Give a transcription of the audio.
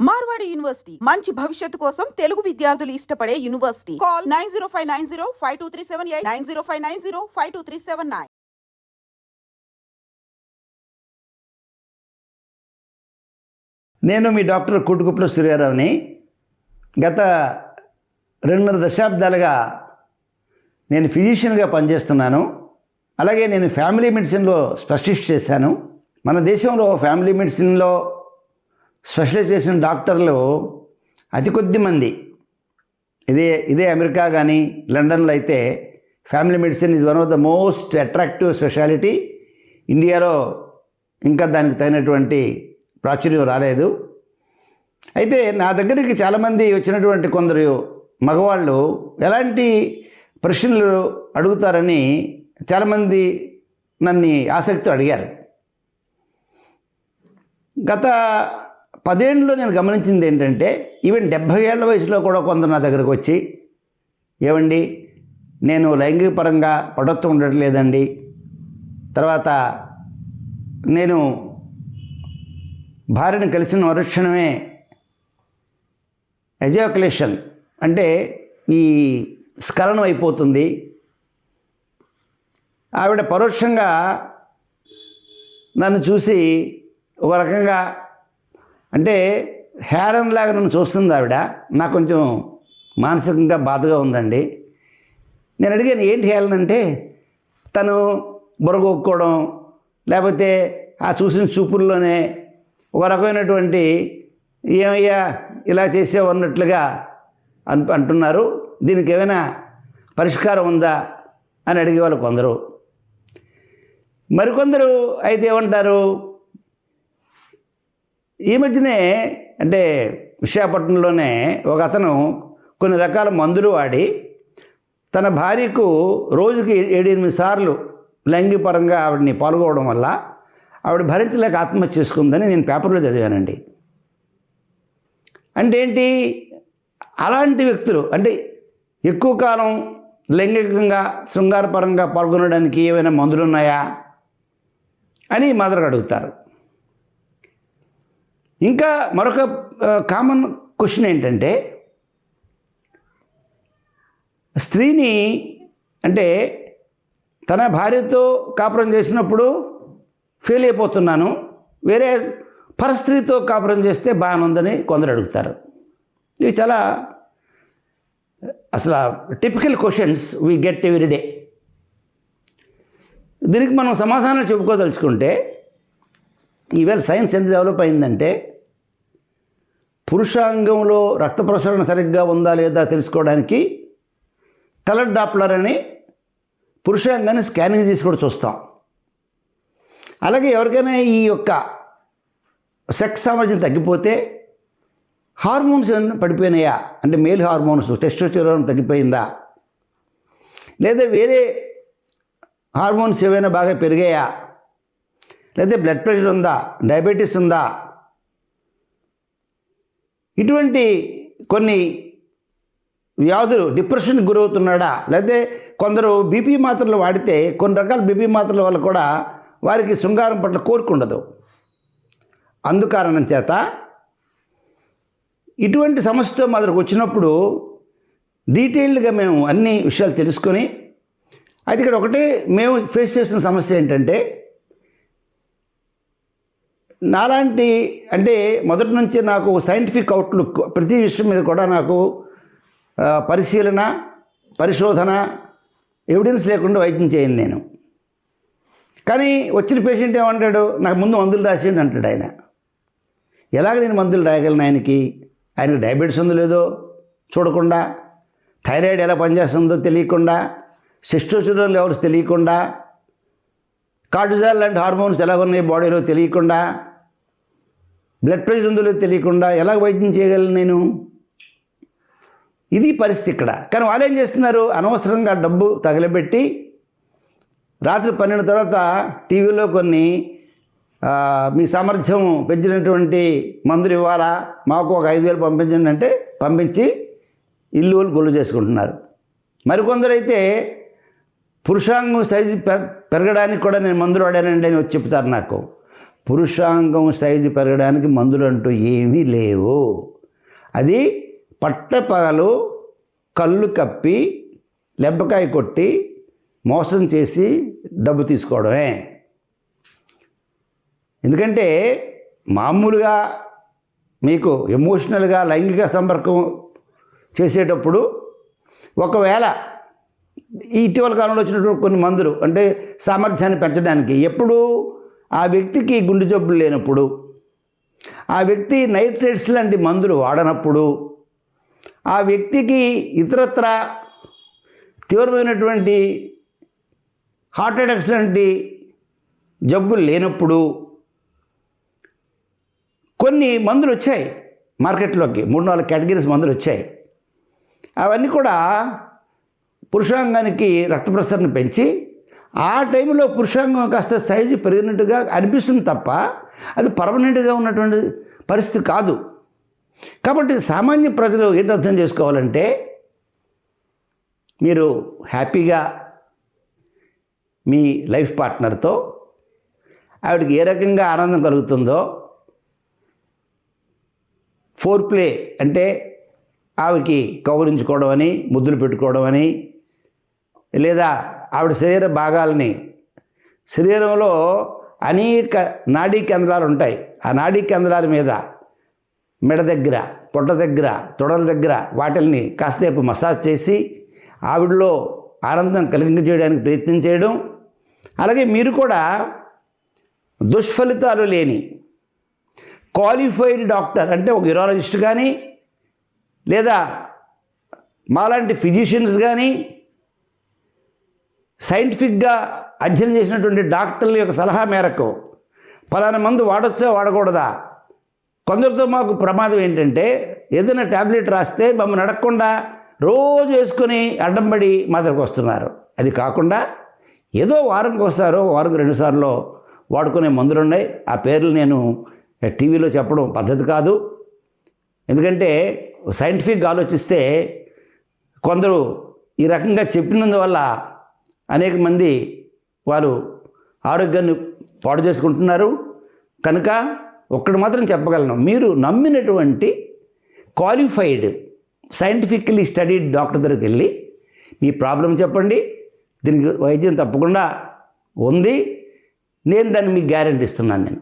Marwadi university మంచి భవిష్యత్తు కోసం తెలుగు విద్యార్థులు ఇష్టపడే university. Call nine zero five nine zero five two three seven eight nine zero five nine zero five two three seven nine. నేను మీ doctor కుటుకుప్ల సూర్యారావుని గత రెండున్నర దశాబ్దాలుగా నేను ఫిజిషియన్గా పనిచేస్తున్నాను. అలాగే నేను ఫ్యామిలీ మెడిసిన్లో స్పెషలిస్ట్ చేశాను. మన దేశంలో ఫ్యామిలీ మెడిసిన్లో స్పెషలైజ్ చేసిన డాక్టర్లు అతి కొద్ది మంది. ఇదే ఇదే అమెరికా కానీ లండన్లో అయితే family medicine is one of the most attractive speciality. ఇండియాలో ఇంకా దానికి తగినటువంటి ప్రాచుర్యం రాలేదు. అయితే నా దగ్గరికి చాలామంది వచ్చినటువంటి కొందరు మగవాళ్ళు ఎలాంటి ప్రశ్నలు అడుగుతారని చాలామంది నన్ను ఆసక్తితో అడిగారు. గత పదేళ్ళలో నేను గమనించింది ఏంటంటే ఈవెన్ డెబ్భై ఏళ్ళ వయసులో కూడా కొందరు నా దగ్గరకు వచ్చి ఏమండి నేను లైంగిక పరంగా పడొత్తు ఉండట్లేదండి. తర్వాత నేను భార్యను కలిసిన మరుక్షణమే ఎజాకులేషన్. అంటే ఈ స్ఖలనం అయిపోతుంది. ఆవిడ పరోక్షంగా నన్ను చూసి ఒక రకంగా అంటే హేరన్ లాగా నన్ను చూస్తుంది ఆవిడ. నాకు కొంచెం మానసికంగా బాధగా ఉందండి. నేను అడిగాను ఏంటి హేళన అంటే తను బుర్రగొక్కోవడం లేకపోతే ఆ చూసిన చూపుల్లోనే ఒక రకమైనటువంటి ఏమయ్యా ఇలా చేసావు అన్నట్లుగా అన్ అంటున్నారు. దీనికి ఏమైనా పరిష్కారం ఉందా అని అడిగేవాళ్ళు కొందరు. మరికొందరు అయితే ఏమంటారు ఈ మధ్యనే అంటే విశాఖపట్నంలోనే ఒక అతను కొన్ని రకాల మందులు వాడి తన భార్యకు రోజుకి ఏడెనిమిది సార్లు లైంగికపరంగా ఆవిడని పాల్గొవడం వల్ల ఆవిడ భరించలేక ఆత్మహత్య చేసుకుందని నేను పేపర్లో చదివానండి. అంటే ఏంటి? అలాంటి వ్యక్తులు అంటే ఎక్కువ కాలం లైంగికంగా శృంగారపరంగా పాల్గొనడానికి ఏమైనా మందులు ఉన్నాయా అని మదర్ అడుగుతారు. ఇంకా మరొక కామన్ క్వశ్చన్ ఏంటంటే స్త్రీని అంటే తన భార్యతో కాపురం చేసినప్పుడు ఫెయిల్ అయిపోతున్నాను వేరే పరస్త్రీతో కాపురం చేస్తే బాగానుందని కొందరు అడుగుతారు. ఇవి చాలా అసలు typical questions we get every day దీనికి మనం సమాధానం చెప్పుకోదలుచుకుంటే ఈవేళ సైన్స్ ఎంత డెవలప్ అయిందంటే పురుషాంగంలో రక్త ప్రసరణ సరిగ్గా ఉందా లేదా తెలుసుకోవడానికి కలర్ డాప్లర్ అని పురుషాంగాన్ని స్కానింగ్ చేసి కూడా చూస్తాం. అలాగే ఎవరికైనా ఈ యొక్క సెక్స్ సామర్థ్యం తగ్గిపోతే హార్మోన్స్ ఏమైనా పడిపోయినాయా? అంటే మేల్ హార్మోన్స్ టెస్టోస్టెరోన్ తగ్గిపోయిందా? లేదా వేరే హార్మోన్స్ ఏవైనా బాగా పెరిగాయా? లేదా బ్లడ్ ప్రెషర్ ఉందా? డయాబెటీస్ ఉందా? ఇటువంటి కొన్ని వ్యాధులు డిప్రెషన్కి గురవుతున్నాడా? లేకపోతే కొందరు బీపీ మాత్రలు వాడితే కొన్ని రకాల బీపీ మాత్రల వల్ల కూడా వారికి శృంగారం పట్ల కోరుకుండదు అందుకారణం చేత ఇటువంటి సమస్యతో మా వచ్చినప్పుడు డీటెయిల్డ్గా మేము అన్ని విషయాలు తెలుసుకొని అయితే ఇక్కడ ఒకటి మేము ఫేస్ చేసిన సమస్య ఏంటంటే నాలాంటి అంటే మొదటి నుంచి నాకు సైంటిఫిక్ అవుట్లుక్ ప్రతి విషయం మీద కూడా నాకు పరిశీలన పరిశోధన ఎవిడెన్స్ లేకుండా వైద్యం చేయను నేను. కానీ వచ్చిన పేషెంట్ ఏమంటాడు? నాకు ముందు మందులు రాసేయండి అంటాడు ఆయన. ఎలాగ నేను మందులు రాయగలను ఆయనకి? ఆయనకు డయాబెటీస్ ఉందో లేదో చూడకుండా థైరాయిడ్ ఎలా పనిచేస్తుందో తెలియకుండా సిస్టోచురల్ లెవెల్స్ తెలియకుండా కార్టిజాల్ లాంటి హార్మోన్స్ ఎలా ఉన్నాయి బాడీలో తెలియకుండా బ్లడ్ ప్రెషర్ ఉందో తెలియకుండా ఎలా వైద్యం చేయగలను నేను? ఇది పరిస్థితి ఇక్కడ. కానీ వాళ్ళు ఏం చేస్తున్నారు? అనవసరంగా డబ్బు తగలబెట్టి రాత్రి పన్నెండు తర్వాత టీవీలో కొన్ని మీ సామర్థ్యం పెంచినటువంటి మందులు ఇవ్వాలా? మాకు ఒక ఐదు వేలు పంపించండి అంటే పంపించి ఇల్లు గొల్లు చేసుకుంటున్నారు. మరికొందరైతే పురుషాంగం సైజు పె- పెరగడానికి కూడా నేను మందులు వాడానండి అని వచ్చి చెప్తారు నాకు. పురుషాంగం సైజు పెరగడానికి మందులు అంటూ ఏమీ లేవు. అది పట్టపగలు కళ్ళు కప్పి లెబ్బకాయ కొట్టి మోసం చేసి డబ్బు తీసుకోవడమే. ఎందుకంటే మామూలుగా మీకు ఎమోషనల్గా లైంగిక సంపర్కం చేసేటప్పుడు ఒకవేళ ఇటీవల కాలంలో వచ్చినటువంటి కొన్ని మందులు అంటే సామర్థ్యాన్ని పెంచడానికి ఎప్పుడు ఆ వ్యక్తికి గుండె జబ్బులు లేనప్పుడు ఆ వ్యక్తి నైట్రేట్స్ లాంటి మందులు వాడనప్పుడు ఆ వ్యక్తికి ఇతరత్ర తీవ్రమైనటువంటి హార్ట్ అటాక్స్ లాంటి జబ్బులు లేనప్పుడు కొన్ని మందులు వచ్చాయి మార్కెట్లోకి. మూడు నాలుగు కేటగిరీస్ మందులు వచ్చాయి. అవన్నీ కూడా పురుషాంగానికి రక్త ప్రసరణ పెంచి ఆ టైంలో పురుషాంగం కాస్త సైజు పెరిగినట్టుగా అనిపిస్తుంది తప్ప అది పర్మనెంట్గా ఉన్నటువంటి పరిస్థితి కాదు. కాబట్టి సామాన్య ప్రజలు ఏంటి అర్థం చేసుకోవాలంటే మీరు హ్యాపీగా మీ లైఫ్ పార్ట్నర్తో ఆవిడకి ఏ రకంగా ఆనందం కలుగుతుందో ఫోర్ ప్లే అంటే ఆవిడకి కౌగులించుకోవడం అని ముద్దులు పెట్టుకోవడం అని లేదా ఆవిడ శరీర భాగాలని. శరీరంలో అనేక నాడీ కేంద్రాలు ఉంటాయి. ఆ నాడీ కేంద్రాల మీద మెడ దగ్గర పొట్ట దగ్గర తొడల దగ్గర వాటిల్ని కాసేపు మసాజ్ చేసి ఆవిడలో ఆనందం కలిగించేయడానికి ప్రయత్నం చేయడం. అలాగే మీరు కూడా దుష్ఫలితాలు లేని క్వాలిఫైడ్ డాక్టర్ అంటే ఒక యూరాలజిస్ట్ కానీ లేదా మాలాంటి ఫిజిషియన్స్ కానీ సైంటిఫిక్గా అధ్యయనం చేసినటువంటి డాక్టర్ల యొక్క సలహా మేరకు ఫలానా మందు వాడొచ్చా వాడకూడదా? కొందరితో మాకు ప్రమాదం ఏంటంటే ఏదైనా ట్యాబ్లెట్ రాస్తే మమ్మల్ని అడగకుండా రోజు వేసుకొని అడ్డంబడి మా దగ్గరకు వస్తున్నారు. అది కాకుండా ఏదో వారంకి వస్తారో వారంకి రెండుసార్లు వాడుకునే మందులు ఉన్నాయి. ఆ పేర్లు నేను టీవీలో చెప్పడం పద్ధతి కాదు. ఎందుకంటే సైంటిఫిక్గా ఆలోచిస్తే కొందరు ఈ రకంగా చెప్పినందువల్ల అనేక మంది వారు ఆరోగ్యాన్ని పాడు చేసుకుంటున్నారు. కనుక ఒక్కడు మాత్రం చెప్పగలను. మీరు నమ్మినటువంటి క్వాలిఫైడ్ సైంటిఫికలీ స్టడీడ్ డాక్టర్ దగ్గరికి వెళ్ళి మీ ప్రాబ్లం చెప్పండి. దీనికి వైద్యం తప్పకుండా ఉంది. నేను దాన్ని మీకు గ్యారెంటీ ఇస్తున్నాను నేను.